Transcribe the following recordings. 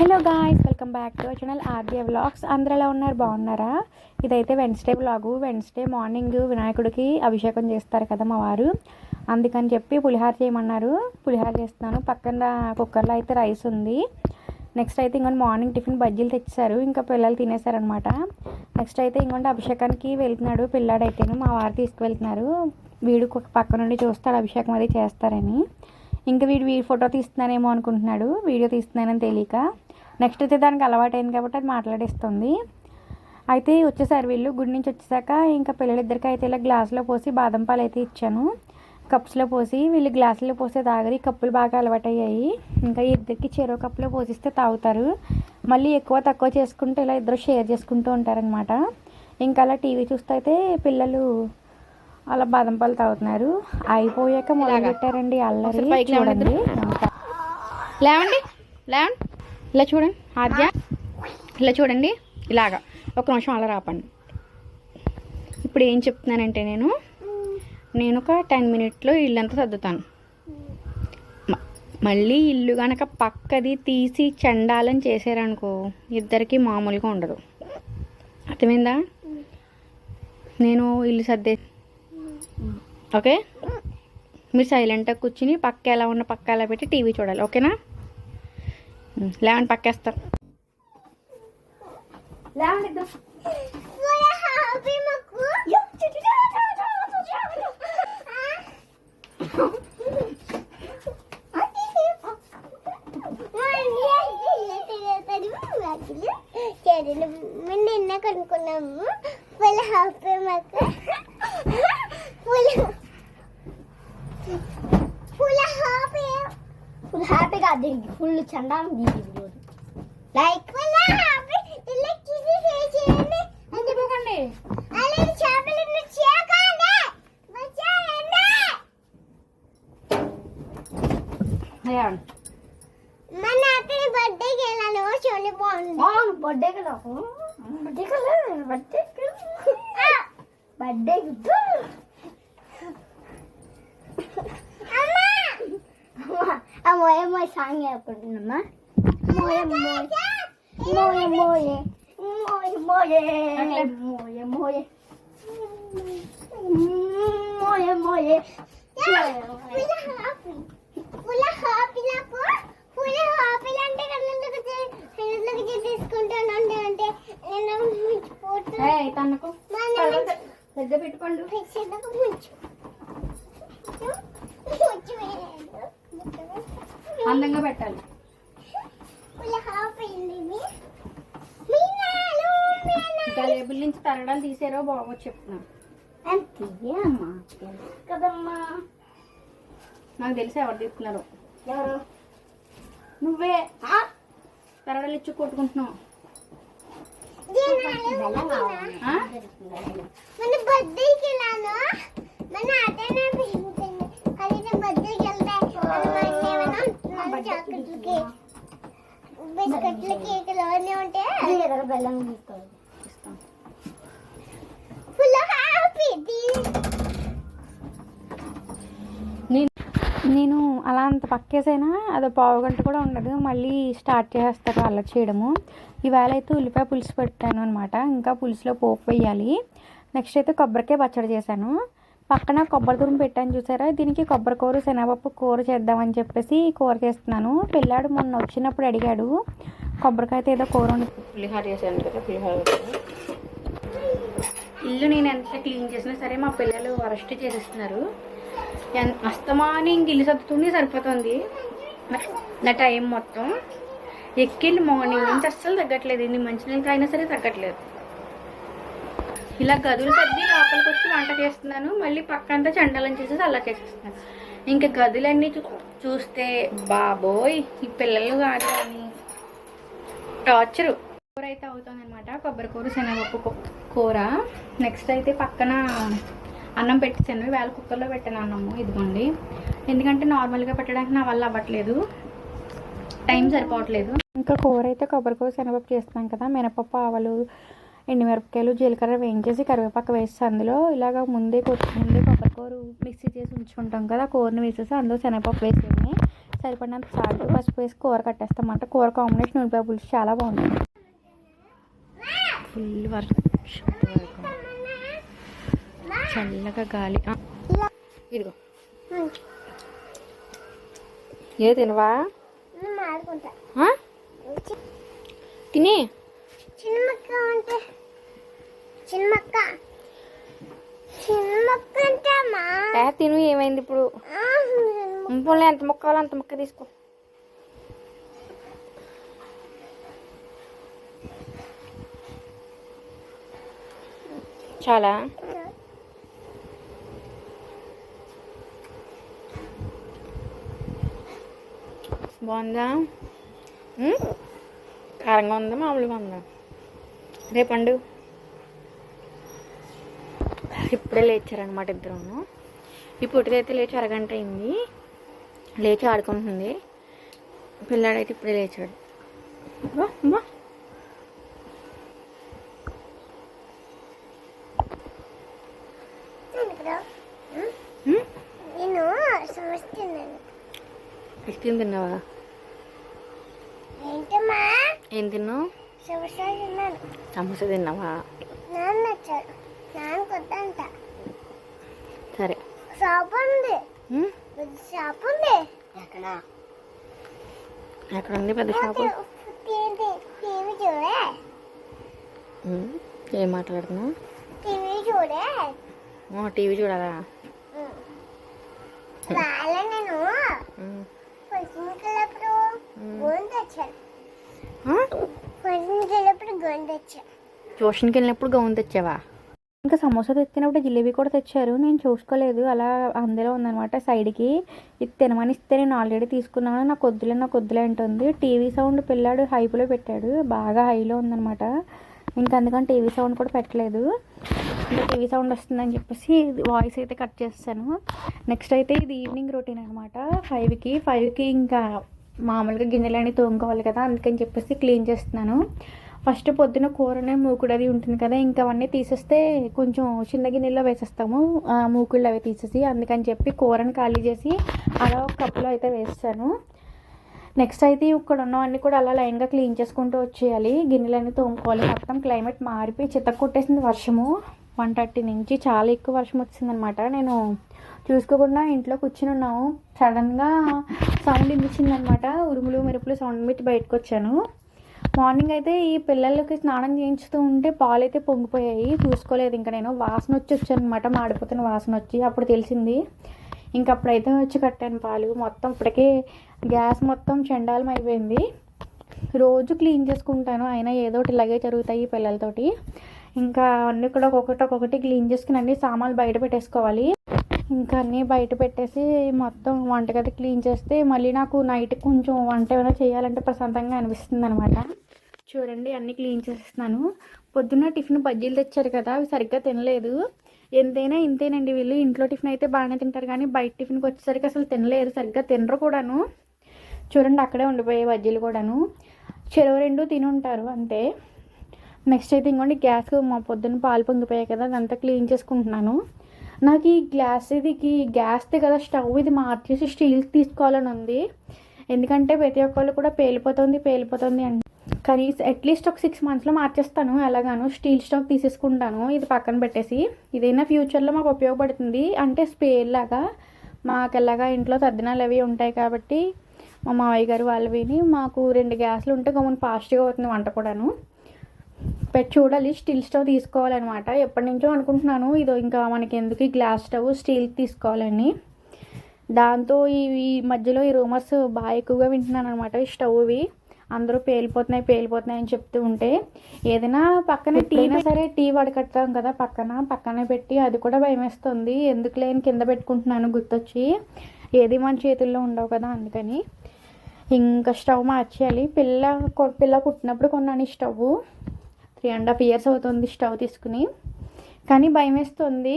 Hello guys welcome back to channel RBI vlogs అందరూ ఎలా ఉన్నారు? బాగున్నారా? ఇదైతే వెన్స్డే వ్లాగు వెన్స్డే మార్నింగ్ వినాయకుడికి అభిషేకం చేస్తారు కదా మా వారు. అందుకని చెప్పి పులిహార చేయమన్నారు. పులిహార చేస్తున్నాను. పక్కన కుక్కర్లో అయితే రైస్ ఉంది. నెక్స్ట్ అయితే ఇంకొంటి మార్నింగ్ టిఫిన్ బజ్జీలు తెచ్చారు. ఇంకా పిల్లలు తినేసారనమాట నెక్స్ట్ అయితే ఇంకొంటి అభిషేకానికి వెళ్తున్నాడు. పిల్లాడైతేను మా వారు తీసుకువెళ్తున్నారు. వీడు పక్క నుండి చూస్తాడు అభిషేకం అది చేస్తారని. ఇంకా వీడు వీడి ఫోటో తీస్తున్నానేమో అనుకుంటున్నాడు. వీడియో తీస్తున్నానని తెలియక. నెక్స్ట్ అయితే దానికి అలవాటైంది కాబట్టి అది మాట్లాడేస్తుంది. అయితే వచ్చేసారు వీళ్ళు గుడి నుంచి వచ్చేసాక ఇంకా పిల్లలిద్దరికి అయితే ఇలా గ్లాసులో పోసి బాదం పాలు అయితే ఇచ్చాను. కప్స్లో పోసి వీళ్ళు గ్లాసులో పోసే తాగరు ఈ కప్పులు బాగా అలవాటయ్యాయి. ఇంకా ఇద్దరికి చెరో కప్పులో పోసిస్తే తాగుతారు. మళ్ళీ ఎక్కువ తక్కువ చేసుకుంటూ ఇలా ఇద్దరు షేర్ చేసుకుంటూ ఉంటారనమాట ఇంకా అలా టీవీ చూస్తూ అయితే పిల్లలు అలా బాదం పాలు తాగుతున్నారు. అయిపోయాక మొదలు పెట్టారండి అల్లరి చూడండి. లేవండి లేవండి. ఇలా చూడండి ఆద్య. ఇలా చూడండి ఇలాగా. ఒక నిమిషం అలా రాపండి. ఇప్పుడు ఏం చెప్తున్నానంటే నేను నేను ఒక టెన్ మినిట్లో ఇల్లంతా సర్దుతాను. మళ్ళీ ఇల్లు కనుక పక్కది తీసి చెండాలని చేశారనుకో ఇద్దరికి మామూలుగా ఉండదు. అర్థమైందా? నేను ఇల్లు సర్దే ఓకే? మీరు సైలెంట్గా కూర్చుని పక్క ఎలా ఉన్న పక్క ఎలా పెట్టి టీవీ చూడాలి ఓకేనా? లెమన్ పక్కేస్తాం లెమన్ ఫుల్ హ్యాపీగా దీనికి ఫుల్ చండాలం దీనికి రోజు లైక్ ముందు పోకండి మన అతని బర్త్డేకి వెళ్ళాలి చూడండి బాగుంది బర్త్డేకి నాకు బర్త్డేకి బర్త్డేకి moje moje sanje nama. Moje moje. Moje moje. Moje moje. Moje moje. Moje moje. పులా హాపిలకు పులా హాపిలు అంటే కన్నులకు కన్నులకు తీసుకుంటాను అంటే అంటే నేను ముంచిపోతాను తనకు దగ్గర పెట్టుకోండి ముంచు ఇంకా లేబుల్ నుంచి తరడాలు తీసారో బాగో చెప్తున్నాను నాకు తెలిసి ఎవరు తీస్తున్నారు ఎవరు? నువ్వే. తరడాలు ఇచ్చి కొట్టుకుంటున్నావు? మన బర్త్డేకి మన బెల్లం తీసుకోవాలి. ఫుల్ హ్యాపీ నేను నేను అలా అంత పక్కేసైనా అది పావు గంట కూడా ఉండదు. మళ్ళీ స్టార్ట్ చేస్తారు అల్లరి చేయడము. ఈవేళ అయితే ఉల్లిపాయ పులుసు పెట్టాను అనమాట ఇంకా పులుసులో పోపు వేయాలి. నెక్స్ట్ అయితే కొబ్బరికాయ పచ్చడి చేశాను. పక్కన కొబ్బరి తురుము పెట్టాను చూసారా? దీనికి కొబ్బరి కూర శనగపప్పు కూర చేద్దామని చెప్పేసి కూర చేస్తున్నాను. పిల్లాడు మొన్న వచ్చినప్పుడు అడిగాడు కొబ్బరికాయతో ఏదో కూర వండు చేశాను కదా ఇల్లు నేను ఎంత క్లీన్ చేసినా సరే మా పిల్లలు అరెస్ట్ చేసేస్తున్నారు. అస్తమాని ఇంక ఇల్లు సర్దుతుంది సరిపోతుంది. నా- నా టైం మొత్తం. ఎక్కిళ్ళు మార్నింగ్ నుంచి అస్సలు తగ్గట్లేదు. ఇన్ని మంచినీళ్ళకి అయినా సరే తగ్గట్లేదు. ఇలా గదులు సర్ది లోపలికి వచ్చి వంట చేస్తున్నాను. మళ్ళీ పక్కంతా చండాలని చేసేసి అలా చేసేస్తున్నాను. ఇంకా గదులన్నీ చూ- చూస్తే బాబోయ్ ఈ పిల్లలు కానీ టార్చరు. కూర అయితే అవుతుంది అనమాట కొబ్బరి కూర శనగపప్పు కూర. నెక్స్ట్ అయితే పక్కన అన్నం పెట్టాను వేళ కుక్కర్లో పెట్టాను అన్నము. ఇదిగోండి. ఎందుకంటే నార్మల్గా పెట్టడానికి నా వల్ల అవ్వట్లేదు. టైం సరిపోవట్లేదు. ఇంకా కూర అయితే కొబ్బరికూర శనగపప్పు చేస్తున్నాం కదా. మినపప్పు ఆవలు ఎండుమిరపకాయలు జీలకర్ర వేయించేసి కరివేపాకు వేసి అందులో ఇలాగ ముందే ముందే కొబ్బరికూర మిక్సీ చేసి ఉంచుకుంటాం కదా కూరని వేసేసి అందులో శనగపప్పు వేసేది సరిపడినంత సాల్ట్ పసుపు వేసి కూర కట్టేస్తామంట కూర కాంబినేషన్ ఉల్లిపాయ పులుసు చాలా బాగుంటుంది ఫుల్ వర్షం. చల్లగా గాలి. ఇదిగో. ఏ తినవా? తిని. చిన్నమక్క అంటే? చిన్నమక్క చిన్నమక్క అంటే అమ్మా. తిను ఏమైంది ఇప్పుడు? పోలే ఎంత ముక్క కావాలో అంత ముక్క తీసుకో. చాలా? బాగుందా? కారంగా ఉందా? మామూలుగా ఉందా? రేపండు. ఇప్పుడే లేచారనమాట ఇద్దరును. ఈ పుట్టిదైతే లేచి అరగంట అయింది. లేచి ఆడుకుంటుంది. పిల్లాడైతే ఇప్పుడే లేచాడు. బా, ఐస్ క్రీమ్ తిన్నావా? ఏం తిన్నావు? సమస్య తిన్నాను సమోసా తిన్నావా? నాన్న వచ్చాడు. నాన్న కొద్దంట సరే. షాప్ ఉంది. షాప్ ఉంది. ఎక్కడ? ఎక్కడ ఉంది పెద్ద షాపు? టీవీ చూడే. ఏం మాట్లాడుతున్నావు? టీవీ చూడే. టీవీ చూడాలా? వాళ్ళ నేను. వెళ్ళినప్పుడు గోన్ తెచ్చాను. ట్యూషన్కి వెళ్ళినప్పుడు గౌన్ తెచ్చావా? ఇంకా సమోసా తెచ్చినప్పుడు జిలేబీ కూడా తెచ్చారు. నేను చూసుకోలేదు. అలా అందులో ఉందన్నమాట సైడ్కి. ఇది తినమని ఇస్తే నేను ఆల్రెడీ తీసుకున్నాను. నాకు వద్దులే నాకు వద్దులే అంటుంది. టీవీ సౌండ్ పిల్లాడు హైపులో పెట్టాడు. బాగా హైలో ఉందన్నమాట. ఇంకా అందుకని టీవీ సౌండ్ కూడా పెట్టలేదు. ఇంకా టీవీ సౌండ్ వస్తుందని చెప్పేసి వాయిస్ అయితే కట్ చేస్తాను. నెక్స్ట్ అయితే ఇది ఈవినింగ్ రొటీన్ అనమాట ఫైవ్కి ఫైవ్కి ఇంకా మామూలుగా గిన్నెలన్నీ తోముకోవాలి కదా అందుకని చెప్పేసి క్లీన్ చేస్తున్నాను. ఫస్ట్ పొద్దున కూరనే మూకుడు అది ఉంటుంది కదా ఇంకా అవన్నీ తీసేస్తే కొంచెం చిన్న గిన్నెలో వేసేస్తాము. ఆ మూకుళ్ళు అవి తీసేసి అందుకని చెప్పి కూరని ఖాళీ చేసి అలా ఒక కప్పులో అయితే వేస్తాను. నెక్స్ట్ అయితే ఇక్కడ ఉన్నవన్నీ కూడా అలా లైన్గా క్లీన్ చేసుకుంటూ వచ్చేయాలి. గిన్నెలన్నీ తోముకోవాలి. మొత్తం క్లైమేట్ మారిపోయి చితక్కొట్టేసింది వర్షము. వన్ థర్టీ నుంచి చాలా ఎక్కువ వర్షం వచ్చిందనమాట నేను చూసుకోకుండా ఇంట్లో కూర్చుని ఉన్నాము. సడన్గా సౌండ్ అనమాట ఉరుములు మెరుపులు సౌండ్ పెట్టి బయటకు వచ్చాను మార్నింగ్ అయితే ఈ పిల్లలకి స్నానం చేయించుతూ ఉంటే పాలు అయితే పొంగిపోయాయి. చూసుకోలేదు ఇంకా నేను. వాసన వచ్చి వచ్చాను అనమాట మాడిపోతున్న వాసన వచ్చి అప్పుడు తెలిసింది. ఇంకా అప్పుడైతే వచ్చి కట్టాను పాలు. మొత్తం ఇప్పటికే గ్యాస్ మొత్తం చెండాలం అయిపోయింది. రోజు క్లీన్ చేసుకుంటాను. అయినా ఏదో ఒకటి ఇలాగే జరుగుతాయి పిల్లలతోటి. ఇంకా అన్నీ కూడా ఒక్కొక్కటి ఒక్కొక్కటి క్లీన్ చేసుకుని అన్ని సామాన్లు బయట పెట్టేసుకోవాలి. ఇంకా అన్నీ బయట పెట్టేసి మొత్తం వంటగది క్లీన్ చేస్తే మళ్ళీ నాకు నైట్ కొంచెం వంట ఏమైనా చేయాలంటే ప్రశాంతంగా అనిపిస్తుంది అనమాట చూడండి అన్నీ క్లీన్ చేసేస్తున్నాను. పొద్దున్న టిఫిన్ బజ్జీలు తెచ్చారు కదా అవి సరిగ్గా తినలేదు. ఎంతైనా ఇంతేనండి వీళ్ళు. ఇంట్లో టిఫిన్ అయితే బాగానే తింటారు కానీ బయట టిఫిన్కి వచ్చేసరికి అసలు తినలేరు సరిగ్గా తినరు కూడాను. చూడండి అక్కడే ఉండిపోయాయి బజ్జీలు కూడాను. చెరువు రెండు తిని ఉంటారు అంతే. నెక్స్ట్ అయితే ఇంకోండి గ్యాస్ మా పొద్దున్న పాలు పొంగిపోయాయి కదా అదంతా క్లీన్ చేసుకుంటున్నాను. నాకు ఈ గ్లాస్ ఇది గ్యాస్ది కదా స్టవ్ ఇది మార్చేసి స్టీల్ తీసుకోవాలని ఉంది ఎందుకంటే ప్రతి ఒక్కళ్ళు కూడా పేలిపోతుంది పేలిపోతుంది అంటే. కనీసం అట్లీస్ట్ ఒక సిక్స్ మంత్స్లో మార్చేస్తాను. ఎలాగాను స్టీల్ స్టవ్ తీసేసుకుంటాను. ఇది పక్కన పెట్టేసి. ఇదైనా ఫ్యూచర్లో మాకు ఉపయోగపడుతుంది. అంటే స్పేర్ లాగా. మాకు ఎలాగా ఇంట్లో తద్దినాలు అవి ఉంటాయి కాబట్టి మా మావయ్య గారు వాళ్ళు విని మాకు రెండు గ్యాస్లు ఉంటే గమని ఫాస్ట్గా అవుతుంది వంట కూడాను. పెట్టి చూడాలి. స్టీల్ స్టవ్ తీసుకోవాలన్నమాట. ఎప్పటి నుంచో అనుకుంటున్నాను. ఇదో ఇంకా మనకి ఎందుకు ఈ గ్లాస్ స్టవ్? స్టీల్ తీసుకోవాలని. దాంతో ఈ మధ్యలో ఈ రూమర్స్ బాగా ఎక్కువగా వింటున్నాను అనమాట ఈ స్టవ్వి. అందరూ పేలిపోతున్నాయి పేలిపోతున్నాయి అని చెప్తూ ఉంటే. ఏదైనా పక్కన టీ సరే టీ వడకడతాం కదా పక్కన. పక్కనే పెట్టి అది కూడా భయం వేస్తుంది ఎందుకు లేని కింద పెట్టుకుంటున్నాను గుర్తొచ్చి. ఏది మన చేతుల్లో ఉండవు కదా అందుకని. ఇంకా స్టవ్ మార్చేయాలి. పిల్ల పిల్ల పుట్టినప్పుడు కొన్నాను ఈ stove three and half years అవుతుంది స్టవ్ తీసుకుని. కానీ భయం వేస్తుంది.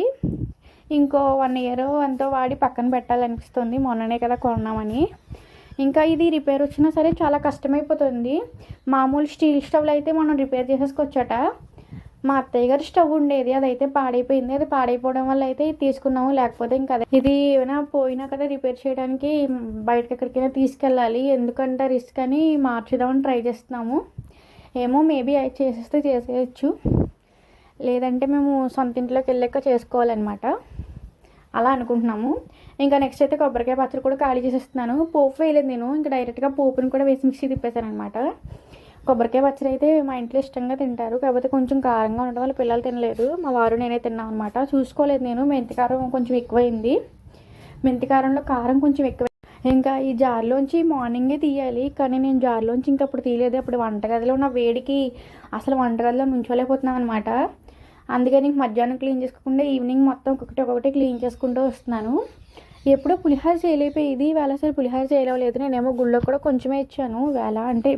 ఇంకో వన్ ఇయర్ ఎంతో వాడి పక్కన పెట్టాలనిపిస్తుంది మొన్ననే కదా కొన్నామని. ఇంకా ఇది రిపేర్ వచ్చినా సరే చాలా కష్టమైపోతుంది. మామూలు స్టీల్ స్టవ్లు అయితే మనం రిపేర్ చేసేసుకోవచ్చట. మా అత్తయ్య గారి స్టవ్ ఉండేది అదైతే పాడైపోయింది. అది పాడైపోవడం వల్ల అయితే ఇది తీసుకున్నాము. లేకపోతే ఇంకా అదే. ఇది ఏమైనా పోయినా కదా రిపేర్ చేయడానికి బయటకి ఎక్కడికైనా తీసుకెళ్ళాలి. ఎందుకంటే రిస్క్ అని మార్చుదామని ట్రై చేస్తున్నాము. ఏమో మేబీ అవి చేసేస్తే చేసేయచ్చు. లేదంటే మేము సొంత ఇంట్లోకి వెళ్ళాక చేసుకోవాలన్నమాట. అలా అనుకుంటున్నాము. ఇంకా నెక్స్ట్ అయితే కొబ్బరికాయ పచ్చడి కూడా ఖాళీ చేసేస్తున్నాను. పోపు వేయలేదు నేను. ఇంకా డైరెక్ట్గా పోపుని కూడా వేసి మిక్సీ తిప్పేశాను అనమాట కొబ్బరికాయ పచ్చడి అయితే మా ఇంట్లో ఇష్టంగా తింటారు. కాకపోతే కొంచెం కారంగా ఉండడం వల్ల పిల్లలు తినలేదు. మా వారు నేనే తిన్నాం అనమాట చూసుకోలేదు నేను. మెంతికారం కొంచెం ఎక్కువైంది. మెంతికారంలో కారం కొంచెం ఎక్కువ ఇంకా ఈ జార్లోంచి మార్నింగే తీయాలి. కానీ నేను జార్లోంచి ఇంకా అప్పుడు తీయలేదు. అప్పుడు వంటగదిలో ఉన్న వేడికి అసలు వంటగదిలో నుంచోలేకపోతున్నాను అనమాట అందుకని ఇంక మధ్యాహ్నం క్లీన్ చేసుకోకుండా ఈవినింగ్ మొత్తం ఒకటి ఒకటి క్లీన్ చేసుకుంటూ వస్తున్నాను. ఎప్పుడో పులిహార చేయలేకపోయేది. వేళ అసలు పులిహార చేయలేదు నేనేమో గుళ్ళో కూడా కొంచెమే ఇచ్చాను. వేళ అంటే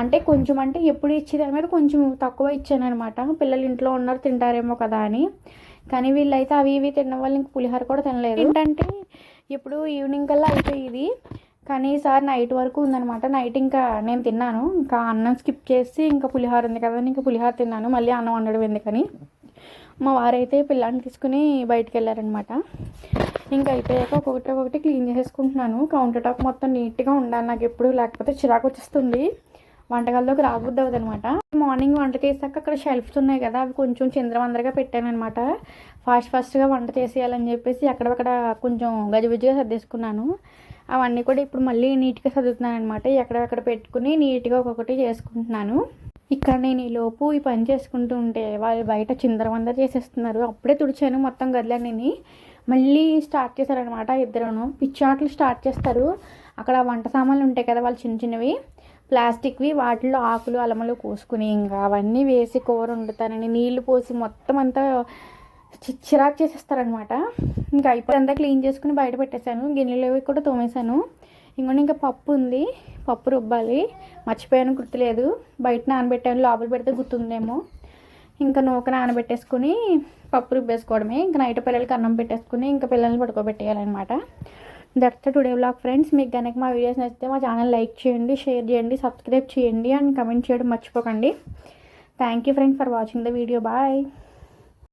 అంటే కొంచెం అంటే ఎప్పుడు ఇచ్చేదాని మీద కొంచెం తక్కువ ఇచ్చాను అనమాట పిల్లలు ఇంట్లో ఉన్నారు తింటారేమో కదా అని. కానీ వీళ్ళైతే అవి ఇవి తినడం వల్ల ఇంక పులిహోర కూడా తినలేదు. ఏంటంటే ఇప్పుడు ఈవినింగ్ కల్లా అయిపోయేది కానీ ఈసారి నైట్ వరకు ఉందనమాట నైట్ ఇంకా నేను తిన్నాను. ఇంకా అన్నం స్కిప్ చేసి ఇంకా పులిహోర ఉంది కదా ఇంకా పులిహోర తిన్నాను. మళ్ళీ అన్నం వండడం ఎందుకని? మా వారైతే పిల్లాన్ని తీసుకుని బయటికి వెళ్ళారనమాట ఇంకా అయిపోయాక ఒక్కొక్కటి ఒక్కొక్కటి క్లీన్ చేసేసుకుంటున్నాను. కౌంటర్ టాప్ మొత్తం నీట్గా ఉండాలి. నాకు ఎప్పుడు లేకపోతే చిరాకు వచ్చేస్తుంది. వంటగదిలోకి రాబుద్ది అవ్వదు అనమాట మార్నింగ్ వంట చేసాక అక్కడ షెల్ఫ్స్ ఉన్నాయి కదా అవి కొంచెం చిందరవందరగా పెట్టాను అనమాట ఫాస్ట్ ఫాస్ట్గా వంట చేసేయాలని చెప్పేసి అక్కడక్కడ కొంచెం గజిబిజిగా సర్దేసుకున్నాను. అవన్నీ కూడా ఇప్పుడు మళ్ళీ నీట్గా చదువుతున్నాను అనమాట ఎక్కడెక్కడ పెట్టుకుని నీట్గా ఒక్కొక్కటి చేసుకుంటున్నాను. ఇక్కడ నేను ఈ లోపు ఈ పని చేసుకుంటూ ఉంటే వాళ్ళు బయట చిందరవందర చేసేస్తున్నారు. అప్పుడే తుడిచాను మొత్తం గదిలన్నీ మళ్ళీ స్టార్ట్ చేశారనమాట ఇద్దరును. పిచ్చాట్లు స్టార్ట్ చేస్తారు. అక్కడ వంట సామాన్లు ఉంటాయి కదా వాళ్ళు చిన్న చిన్నవి. ప్లాస్టిక్వి వాటిలో ఆకులు అలమలు కోసుకుని ఇంకా అవన్నీ వేసి కూర వండుతానని నీళ్ళు పోసి మొత్తం అంతా చి- చిరాకు చేసేస్తారనమాట ఇంకా అయిపోయి అంతా క్లీన్ చేసుకుని బయట పెట్టేశాను. గిన్నెలు అవి కూడా తోమేశాను. ఇంకొన్ని ఇంకా పప్పు ఉంది. పప్పు రుబ్బాలి. మర్చిపోయాను గుర్తులేదు. బయట నానబెట్టాను. లోపల పెడితే గుర్తుందేమో. ఇంకా నూక నానబెట్టేసుకుని పప్పు రుబ్బేసుకోవడమే. ఇంకా నైట్ పిల్లలకి అన్నం పెట్టేసుకుని ఇంకా పిల్లల్ని పడుకోబెట్టేయాలన్నమాట. That's today vlog friends. మీకు కనుక మా వీడియోస్ నచ్చితే మా ఛానల్ లైక్ చేయండి షేర్ చేయండి సబ్స్క్రైబ్ చేయండి అండ్ కమెంట్ చేయడం మర్చిపోకండి. Thank you friends for watching the video. Bye.